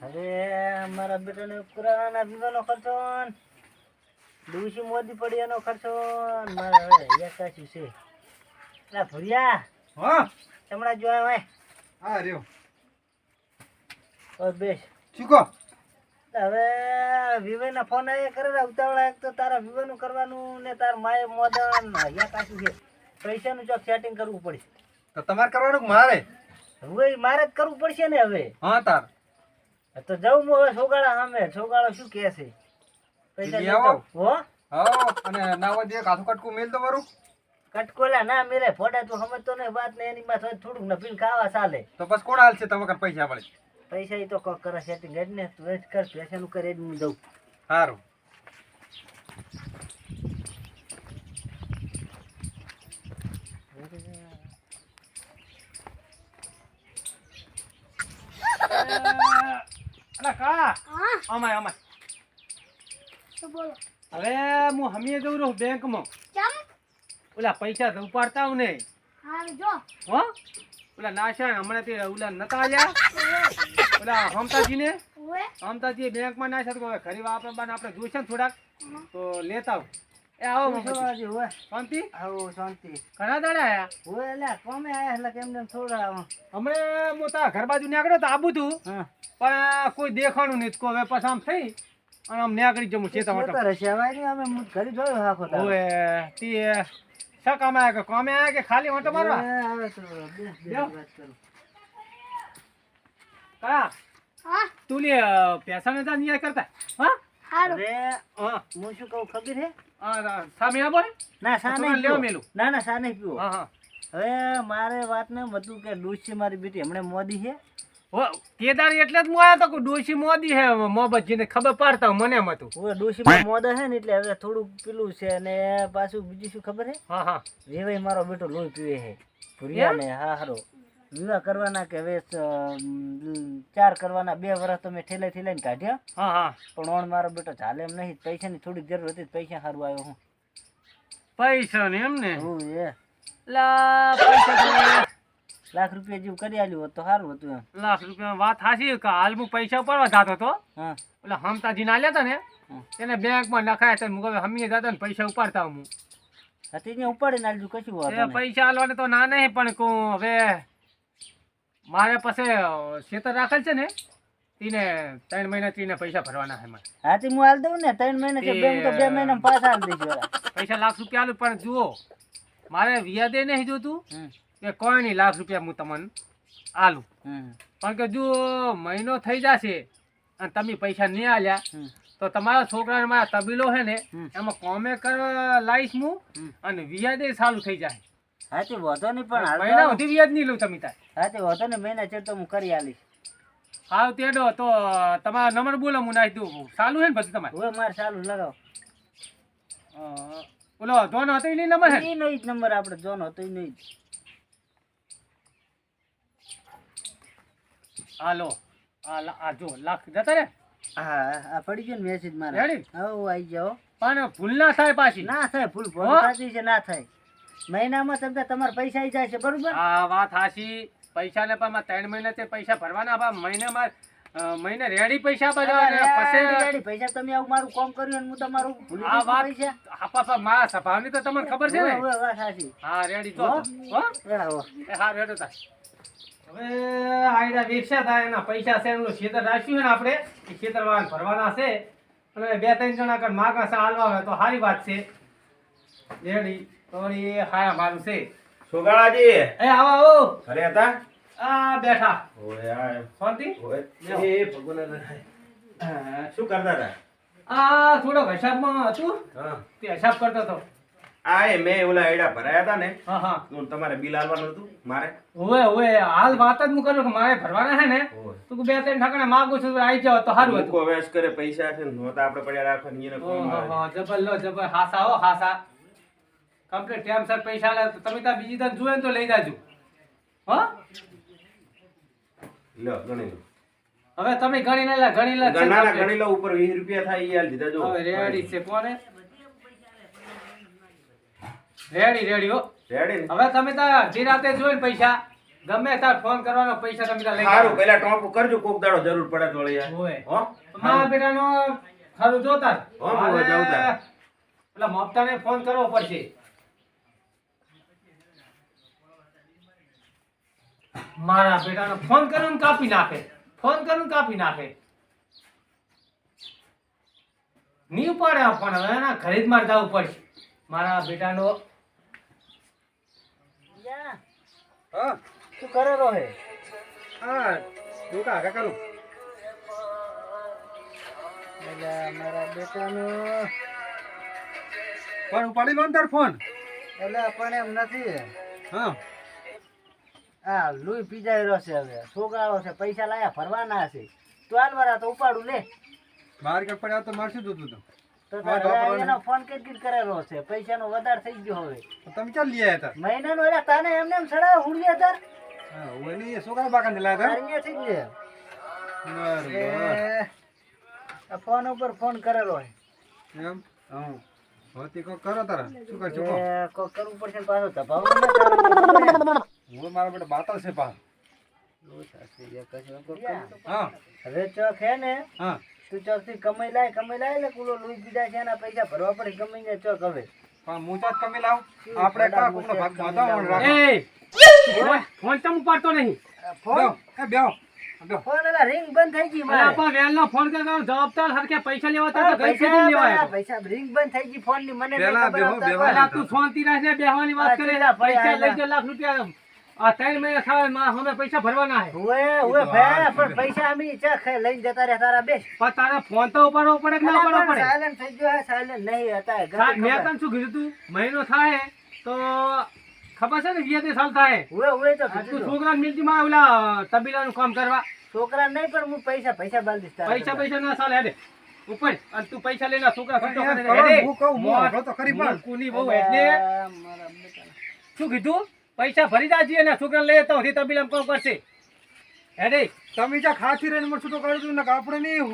હવે મારા બેટાને પુરાના વિવાનો ખર્ચો ડૂસી મોદી પડી એનો ખર્ચો મારે હવે એકાશી છે. એટલે ભૂરિયા હા? હમણાં જોયા હોય હા રહ્યો. ઓય બેસ. શીખો હવે વિવેના ફોન આવ્યા કરે ઉતાવળા એક તો તારા વિવેનું કરવાનું ને તાર માય મોદન. એકાશી છે. પૈસાનું ચોક સેટિંગ કરવું પડશે. તો તમારે કરવાનું મારે? હવે મારે જ કરવું પડશે ને હવે. હા તાર. તો જવું હું હવે સોગાળા સામે. સોગાળો શું કહે છે? પૈસા લઈ આવો. હો? હા અને ના હોય દે કાથું કટકું મેલ તો વરું. કટકોલા ના મેરે ફોટા તું સમજતો ને વાત ને એની માં થોડુંક નફીન ખાવા ચાલે. તો બસ કોણ હાલ છે તમે કન પૈસા મળે પૈસા ઈ તો કોક કરે સેટિંગ હેડ ને તું જ કર પૈસાનું કરે જ હું દઉં સારું અલા કા હા. અમાય અમાય. તો બોલો. હવે હું હમીએ જઉં રહું બેંકમાં. ચમ. ઓલા પૈસા તો ઉપાડતા હું ને હા જો. હો? ઓલા નાશા હમણાં તે ઓલા નતા આવ્યા ઓલા હમતાજીને? હમતાજી બેંકમાં નાખ્યા તો હવે ઘરે વાપરવાના આપણે જોઈશે ને થોડાક. તો લેતા આવું. આવો શાંતિ? આવો શાંતિ. ઘણા દાડા આયા? હોય એટલે કોમે આયા એટલે કેમ ને થોડા. હમણાં હું ઘર બાજુ નીકળ્યો તો આબુ તું પણ કોઈ દેખાણું નહીં. હવે પછી આમ થઈ અને આમ નીકળી જમું છે તમારે જોતા રહેશે. હવે અમે હું ઘરે જોયો આખો ઓએ તી શા કામ આયા કે કોમે આયા કે ખાલી વાંટો મારવા? આવે તો બે- બે લ્યો. વાત કરું. કા હા? તું લે પૈસા નતા ન્યાય કરતા. હા? હારું. હા. હું શું કહું ખબર હે? સામે આવો ને ના સા લેવા મેલું. ના ના સા નહીં પીવો હા હા. હવે મારે વાત ને બધું કે ડૂસ મારી બેટી હમણાં મોદી છે. હો કેદારી એટલે જ હું આવ્યો તો ડોસી ડોશી મોદી હે મોહબ્બતજીને ખબર પાડતા મને એમ હતું. હવે મોદા છે ને એટલે હવે થોડુંક પેલું છે ને પાછું બીજું શું ખબર હે હા હા. રેવાય મારો બેટો લોહી પીવે છે. ભૂરિયા ને હા હારો વિવાહ કરવાના કે હવે ચાર કરવાના બે વર્ષ તો મેં ઠેલાઈ ઠેલાઈને કાઢ્યા. હા હા. પણ ઓણ મારો બેટો ચાલે એમ નહીં. પૈસાની થોડીક જરૂર હતી પૈસા સારું આવ્યો હું. પૈસા ને એમ ને? હું એ. લા પૈસા લાખ રૂપિયા જેવું કરી આલ્યું હોત તો સારું હતું એમ. લાખ રૂપિયા વાત હાસી કે હાલ હું પૈસા ઉપાડવા જાતો હતો હા. એટલે હમતાજીને આલ્યા હતા ને એને બેંકમાં નખાયા હતા હું હવે હમીએ જતા ને પૈસા ઉપાડતા હું. હતી ત્યાં ઉપાડીને આલજુ કશું પૈસા આલવાને તો ના નહીં પણ કહું હવે મારે પાસે ખેતર રાખેલ છે ને તીને ત્રણ મહિના તીને પૈસા ભરવાના છે મારે. હાથી હું હાલ દઉં ને? ત્રણ મહિના છે બે તો બે મહિના પાછા હાલ દઈશ પૈસા લાખ રૂપિયા આલું પણ જુઓ મારે વ્યાજે નહીં જોતું કે કોઈ નહીં લાખ રૂપિયા હું તમને આલું. પણ કે જો મહિનો થઈ જશે અને તમે પૈસા નહીં આલ્યા તો તમારા છોકરાને મારા તબીલો છે ને એમાં કોમે કર લાવીશ હું. અને વ્યાજે સારું થઈ જાય. હાથી વાંધો નહીં પણ હાલ મહિના વધી સુધી નહીં લઉં તમે તાર તે વધો ને મહિના છે તો હું કરી આલીશ. હાવ તેડો તો તમારો નંબર બોલો હું નાખી દઉં. ચાલુ છે ને પછી તમારે? હવે મારે ચાલુ લગાવો. બોલો જોન હતો એની નંબર છે નહીં એનો જ નંબર આપણે જોનો હતો એનો જ. હાલો આ જો લાખ જતા રે. હા આ પડી ગયો ને મેસેજ મારે. રેડી? હવે આવી જાઓ પણ ભૂલ ના થાય પાછી. ના થાય ભૂલ ભૂલ હો? સાચી છે ના થાય. મહિનામાં તમને તમારા પૈસા આવી જાય છે બરોબર? આ વાત હાચી. પૈસા ને પણ ત્રણ મહિના તે પૈસા ભરવાના પણ મહિનામાં મહિને રેડી પૈસા બધા અને રેડી, પછી રેડી. પૈસા તમે આવું મારું કામ કર્યું અને હું તમારું ભૂલી આ વાત પૈસા? આપા સ્વભાવની તો તમને ખબર છે ને? હવે, વાત હા રેડી તો. હો? હો હા, એ હા રેડો તા. હવે આયડા વેચા થાય એના પૈસા છે એનું ખેતર રાખ્યું ને આપણે એ ખેતર ભરવાના છે. અને બે ત્રણ જણા કણ માગા હાલવા આવે તો સારી વાત છે. રેડી. તો એ મારું છે. સોગાળાજી. એ આવો આવો. ઘરે હતા? આ બેઠા. ઓય આ શાંતિ? ઓય એ ભગવાન શું કરતા હતા? આ થોડો હિસાબમાં હતું. હા. તે હિસાબ કરતો હતો. આ એ મેં ઓલા આયડા ભરાયા હતા ને. હા હા. તો તમારે બિલ આવવાનું હતું મારે? ઓવે ઓવે હાલ વાત જ હું કરું કે મારે ભરવાના છે ને. ઓય. તો બે ત્રણ ઠાકણા માંગુ છું આવી જાવ તો સારું હતું. કરે પૈસા છે નોતા આપણે પડ્યા રાખવાની એને હા હા જબર લો જબર. હાસા હો હાસા. કમ્પ્લીટ ટાઈમ સર પૈસા લે. તો તમે ત્યાં બીજી તને જોઈએ તો લઈ જાજો. હો? લો ગણી લો. હવે તમે ગણી લે ગણી લે ગણાના ગણી લો ઉપર વીસ રૂપિયા થાય હાલ દીધા જો. હવે રેડી છે કોને? રેડી રેડી હો. રેડી હવે તમે ત્યાં જી રાતે જોઈને પૈસા ગમે તાર ફોન કરવાનો પૈસા તમે લઈ સારું. પેલા ટોપ કરજો કોક દાડો જરૂર પડે તો યાર. ઓય. હો? મારા બેટાનો સારું જોતા. હો, હું જાઉં તાર. મારે પેલા ફોન કરવો પડશે. મારા બેટાનો ફોન કરીને કાપી નાખે. ફોન કરીને કાપી નાખે. નહીં ઉપાડે આ ફોન. હવે એના ઘરે જ મારે જવું પડશે. મારા બેટાનો શું કરે રહો હે? હા તું કાકા કરું? એટલે મારા બેટાનો પણ ઉપાડી લો ને તાર ફોન. એટલે પણ એમ નથી હા. હા લુઈ પીજાઈ રહ્યો છે હવે. છોકરાઓ છે પૈસા લાયા ફરવાના છે. તો હાલ મારા તો ઉપાડું લે. બહાર કે પડ્યા તો મારશું તું તું તો. હા, તારે ડોક્ટર એનો ફોન કઈ કરેલો છે. પૈસાનો વધારે થઈ ગયો હવે. તમે ચાલ લઈ આવ્યા હતા? મહિનાનો એટલે તને એમને એમ હતા હા લાયા હતા? ફોન ઉપર ફોન કરેલો હોય એમ. હોતી કોક કરો તારા. શું કહો કરવું પડશે પાછો. હું મારા બેટા બાતલ છે પા તો હવે ચોક હે ને તું ચોકથી કમાઈ લાય કમાઈ લાય એટલે કુલો લુઈ પીધા છે એના પૈસા ભરવા પડે ગમે ત્યાં ચોક હવે. પણ મૂંચા જ કમી લાવ? આપણે કા કોકનો ભાગ બાંધવા રાખો એ ફોન- ફોન ચમ નહીં. ફોન? એ બેહો બેહો. ફોન એટલે રિંગ બંધ થઈ ગઈ અલા મારે. પણ વેલનો ફોન કરવાનો જવાબદાર હરખે પૈસા લેવા તો પૈસા પૈસા રિંગ બંધ થઈ ગઈ ફોનની મને નહીં પેલા ખબર બેહો, બેહો. પણ. અલા તું શાંતિ બેહવાની વાત કરે. પૈસા. લઈ લાખ રૂપિયા. આ ત્રણ મહિના ખાવે માં અમે પૈસા ભરવાના હે. ઓએ ઓએ ભાઈ પણ પૈસા અમે ચા લઈને જતા રહે તારા બે પણ તારા ફોન તો ઉપાડવો પડે કે ના ઉપાડવો પડે? સાયલેન્ટ થઈ ગયો હે સાયલેન્ટ નહીં હતા મેં તને શું કીધું તું? મહિનો થાય તો ખબર છે ને વિયે તે સાલ થાય? ઓએ ઓએ તો તું છોકરા મિલતી માં ઓલા તબીલાનું કામ કરવા. છોકરા નહીં પણ હું પૈસા પૈસા બાલ તારા પૈસા પૈસા ના સાલ હેડે. ઉપર અને તું પૈસા લઈને છોકરા ખર્ચો કરે. હેડે. હું કહું, હું તો કરી પણ. કુની બહુ એટલે. શું કીધું? પૈસા ભરી જાજી અને છોકરા લઈ તો હજી તબીલામાં કામ કરશે. હેડે તમે જ્યાં ખાતી રહીને મને તો કરું દીધું ને આપણે નહીં.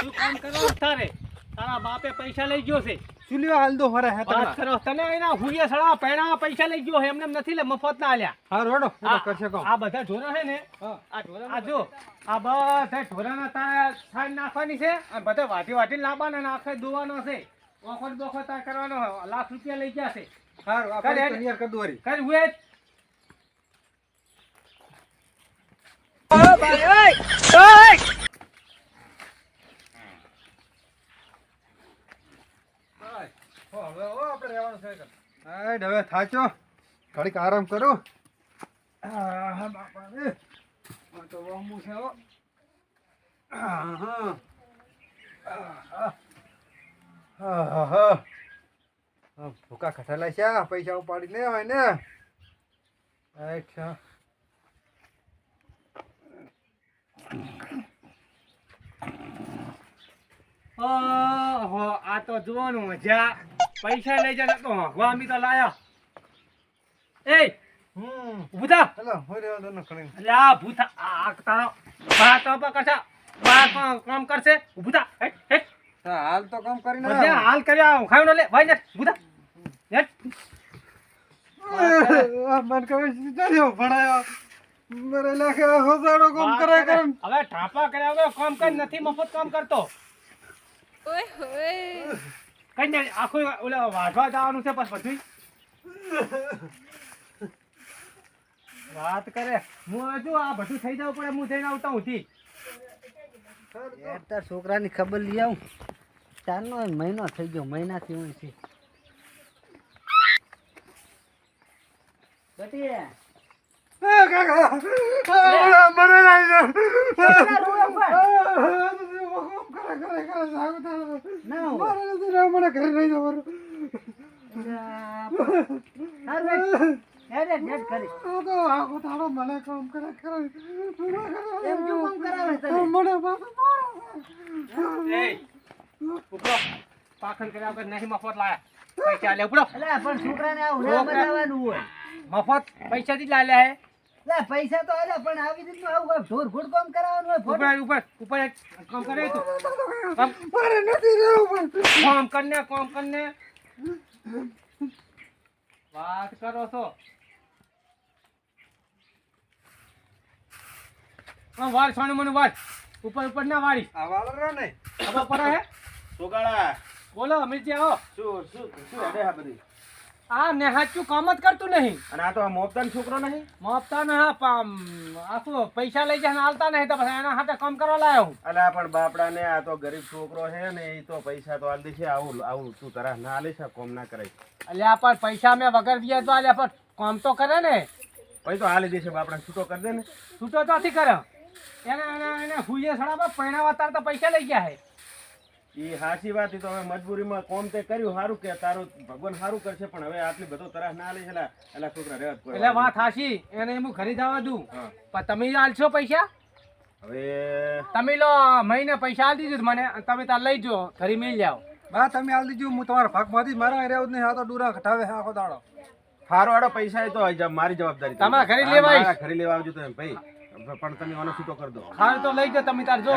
તું કામ કરો તારે. તારા બાપે પૈસા લઈ ગયો છે. શું લેવા હાલ દો હરે હે વાત તમે? કરો. તને એના હુઈએ સડા પૈણા પૈસા લઈ ગયો છે. એમને એમ નથી લે મફત ના આલ્યા. હા રોડો આ કરશે કહો આ બધા ઢોરા છે ને આ ઢોરા આ જો આ બધા ઢોરાના તારા નાખવાની છે. અને બધા વાટી વાટી લાવવાના ને આખે દોવાનો છે. ઓખોટ બોખોટ તાર કરવાનો લાખ રૂપિયા લઈ ગયા છે. કરે, આપણે. તૈયાર કરી દો. કર હવે હો, હવે થાચો ઘડીક આરામ કરો તો વહમું છે હા હા હા આહા. ભૂકા ખસેલા છે પૈસા ઉપાડી લે હોય ને. અચ્છા ઓહો આ તો જોવાનું મજા. પૈસા લઈ જા તો હોંકવા અમી તો લાયા. એ ભૂતા હેલો હોય રહ્યો દો ને ઘણી. એટલે આ ભૂતા આ તારો બા તો પર કરશે. બા કામ- કામ કરશે. ભૂતા હેટ હેટ હાલ તો કામ કરીને. હાલ કર્યા ન લે ભાઈ ને આ મને ભણાયો. મારે લાગે હજારો કામ કરે કરે. હવે ઠાપા કર્યા વગર કામ કર નથી મફત કામ કરતો. કઈ નહીં આખું ઓલા વાઢવા જવાનું છે બસ બધું વાત કરે. હું હજુ આ બધું થઈ જવું પડે હું જઈને આવતા યાર, તાર છોકરાની ખબર લઈ આવું. ચારનો મહિનો થઈ ગયો મહિનાથી હું છે આ આ? આ. આ પાખંડ કર્યા વગર નહીં મફત લાયા. પૈસા લે ઉપરો એટલે પણ છોકરાને આવું ના બતાવવાનું હોય. મફત પૈસાથી જ લાલ્યા હે લા પૈસા તો આલે પણ આવી રીતનું આવું ઢોર ફોડ કામ કરાવવાનું હોય ઉપર ઉપર ઉપર કામ કરે તો મારે નથી રહેવું પણ કામ કરને કામ કરને વાત કરો છો હા વાર છાણું મને વાર ઉપર ઉપર ના વાળી આ વાળરો ને ખબર પડે હે સોગાળા બોલો અમિતજી આવો શું શું શું અરે હા બધી આ ને હાચું કામ જ કરતું નહીં. અને આ તો મોપતાન છોકરો નહીં? માપતા ને હા આ શું પૈસા લઈ જાય ને હાલતા નહીં તો પછી એના હાથે કામ કરવા લાયો હું. અલે પણ બાપડા ને આ તો ગરીબ છોકરો છે ને એ તો પૈસા તો આલ દેશે આવું આવું તું તરા ના આલે છે કોમ ના કરે એટલે આ પણ પૈસા મેં વગર દે તો આલે પણ કામ તો કરે ને. પછી તો આલી દેશે બાપડા છૂટો કરી દે ને. છૂટો તો નથી કરે એને એને એને હુઈએ સડાવા પૈણા વાતાર તો પૈસા લઈ ગયા હે એ વાત તો હવે મજબૂરીમાં કોમ તે કર્યું સારું કે તારું ભગવાન સારું કરશે પણ હવે આટલી બધો તરાહ ના લે છે એલા એલા છોકરા રહેવા એટલે વાત હાશી એને હું ખરીદાવા દઉં. પણ તમે આલશો પૈસા? હવે તમે લો મહિને પૈસા આલી દીધું મને તમે તાર લઈ જો ઘરે મેળ જાઓ બા તમે આલ દીજો હું તમારા ભાગમાંથી મારા રહેવું જ નહીં આ તો ડૂરા ઘટાવે છે આખો દાડો. હારો હારો પૈસા એ તો મારી જવાબદારી તમારા ઘરે લેવા ઘરે લેવા આવજો તમે ભાઈ. પણ તમે આનો છૂટો કરી દો હા તો લઈ જાઓ તમે તાર જો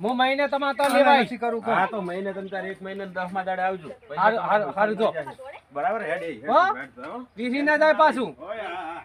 હું મહિને તમારે તો લેવાય નથી કરું. હા તો મહિને તમે તારે એક મહિને દસમાં દાડે આવજો હારું, હારું, જો. બરાબર હેડ એ, હેડ, હો? હેડ, વીસી ના જાય પાછું ઓય, હા, હા.